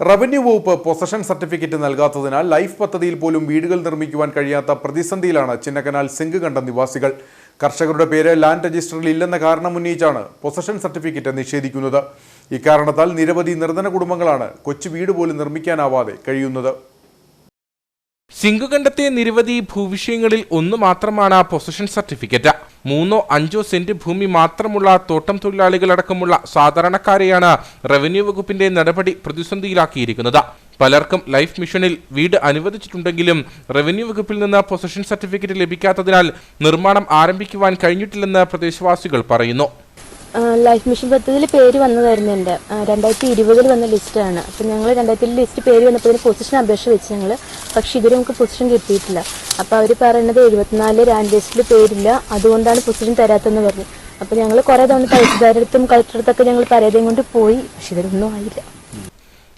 Revenue വകുപ്പ് possession certificate നൽകാത്തതിനാൽ life പദ്ധതിയിൽ പോലും വീടുകൾ നിർമ്മിക്കുവാൻ കഴിയാത്ത പ്രതിസന്ധിയിലാണ് ചിന്നക്കനാൽ സെങ്കുകണ്ടം നിവാസികൾ. കർഷകരുടെ പേര് ലാൻഡ് രജിസ്റ്ററിൽ ഇല്ലെന്ന കാരണം ഉന്നയിച്ചാണ് പൊസഷൻ സർട്ടിഫിക്കറ്റ് നിഷേധിക്കുന്നത്. ഇക്കാരണത്താൽ നിരവധി നിർധന കുടുംബങ്ങളാണ് കൊച്ചു വീട് പോലും നിർമ്മിക്കാനാവാതെ കഴിയുന്നത്. സിംഗുകണ്ടത്തെ നിരവധി ഭൂവിഷയങ്ങളിൽ ഒന്ന് മാത്രമാണ് പൊസഷൻ സർട്ടിഫിക്കറ്റ്. മൂന്നോ അഞ്ചോ സെന്റ് ഭൂമി മാത്രമുള്ള തോട്ടം തൊഴിലാളികളടക്കമുള്ള സാധാരണക്കാരെയാണ് റവന്യൂ വകുപ്പിന്റെ നടപടി പ്രതിസന്ധിയിലാക്കിയിരിക്കുന്നത്. പലർക്കും ലൈഫ് മിഷനിൽ വീട് അനുവദിച്ചിട്ടുണ്ടെങ്കിലും റവന്യൂ വകുപ്പിൽ നിന്ന് പൊസഷൻ സർട്ടിഫിക്കറ്റ് ലഭിക്കാത്തതിനാൽ നിർമ്മാണം ആരംഭിക്കുവാൻ കഴിഞ്ഞിട്ടില്ലെന്ന് പ്രദേശവാസികൾ പറയുന്നു. ലൈഫ് മിഷൻ പദ്ധതിയിൽ പേര് വന്നതായിരുന്നു എന്റെ. രണ്ടായിരത്തി ഇരുപതിൽ വന്ന ലിസ്റ്റാണ് അപ്പം ഞങ്ങൾ രണ്ടായിരത്തി ലിസ്റ്റ് പേര് വന്നപ്പോൾ പൊസിഷൻ അപേക്ഷ വെച്ച് ഞങ്ങൾ പക്ഷേ ഇതുവരെ നമുക്ക് പൊസിഷൻ കിട്ടിയിട്ടില്ല. അപ്പോൾ അവർ പറയുന്നത് എഴുപത്തിനാല് ലാൻഡ് ലിസ്റ്റിൽ പേരില്ല അതുകൊണ്ടാണ് പൊസിഷൻ തരാത്തതെന്ന് പറഞ്ഞു. അപ്പോൾ ഞങ്ങൾ കുറേ തവണ തഹസിൽദാരടുത്തും കളക്ടറടുത്തൊക്കെ ഞങ്ങൾ പരാതിയും കൊണ്ട് പോയി പക്ഷെ ഇതൊന്നും ആയില്ല.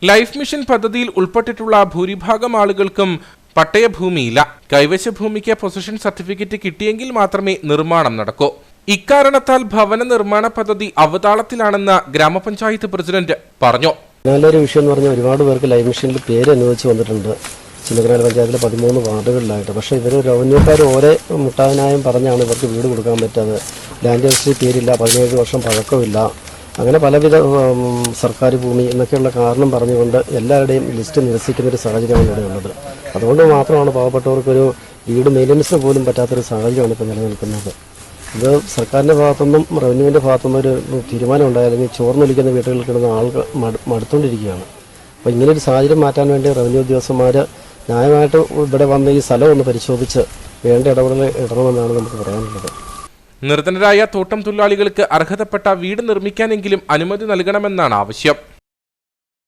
ലൈഫ് മിഷൻ പദ്ധതിയിൽ ഉൾപ്പെട്ടിട്ടുള്ള ഭൂരിഭാഗം ആളുകൾക്കും പട്ടയ ഭൂമിയില്ല കൈവശ ഭൂമിക്ക് പൊസിഷൻ സർട്ടിഫിക്കറ്റ് കിട്ടിയെങ്കിൽ മാത്രമേ നിർമ്മാണം നടക്കൂ. ഇക്കാരണത്താൽ ഭവന നിർമ്മാണ പദ്ധതി അവതാളത്തിലാണെന്ന് ഗ്രാമപഞ്ചായത്ത് പ്രസിഡന്റ് പറഞ്ഞു. നല്ലൊരു വിഷയം എന്ന് പറഞ്ഞാൽ ഒരുപാട് പേർക്ക് ലൈഫ് മിഷനിൽ പേര് അനുവദിച്ച് വന്നിട്ടുണ്ട്. ചിന്നക്കനാൽ പഞ്ചായത്തിലെ പതിമൂന്ന് വാർഡുകളിലായിട്ട്. പക്ഷേ ഇവർ റവന്യൂക്കാർ ഓരോ മുട്ടാനായും പറഞ്ഞാണ് ഇവർക്ക് വീട് കൊടുക്കാൻ പറ്റാതെ. ലാൻഡ് രജിസ്ട്രി പേരില്ല പതിനേഴ് വർഷം പഴക്കമില്ല. അങ്ങനെ പലവിധ സർക്കാർ ഭൂമി എന്നൊക്കെയുള്ള കാരണം പറഞ്ഞുകൊണ്ട് എല്ലാവരുടെയും ലിസ്റ്റ് നിരസിക്കുന്ന ഒരു സാഹചര്യമാണ് ഇവിടെ ഉള്ളത്. അതുകൊണ്ട് മാത്രമാണ് പാവപ്പെട്ടവർക്കൊരു വീട് മെയിന്റനൻസിന് പോലും പറ്റാത്തൊരു സാഹചര്യമാണ് ഇപ്പോൾ നിലനിൽക്കുന്നത്. ഇത് സർക്കാരിന്റെ ഭാഗത്തുനിന്നും റവന്യൂവിന്റെ ഭാഗത്തുനിന്നും ഒരു തീരുമാനം ഉണ്ടായി അല്ലെങ്കിൽ ചോർന്നൊലിക്കുന്ന വീട്ടുകളിൽ കിടന്ന ആളുകൾ മടു മടുത്തുകൊണ്ടിരിക്കുകയാണ്. അപ്പോൾ ഇങ്ങനെ ഒരു സാഹചര്യം മാറ്റാൻ വേണ്ടി റവന്യൂ ഉദ്യോഗസ്ഥന്മാർ ന്യായമായിട്ട് ഇവിടെ വന്ന് ഈ സ്ഥലം ഒന്ന് പരിശോധിച്ച് വേണ്ട ഇടപെടൽ ഇടണമെന്നാണ് നമുക്ക് പറയാനുള്ളത്. നിർധനരായ തോട്ടം തൊഴിലാളികൾക്ക് അർഹതപ്പെട്ട വീട് നിർമ്മിക്കാനെങ്കിലും അനുമതി നൽകണമെന്നാണ് ആവശ്യം.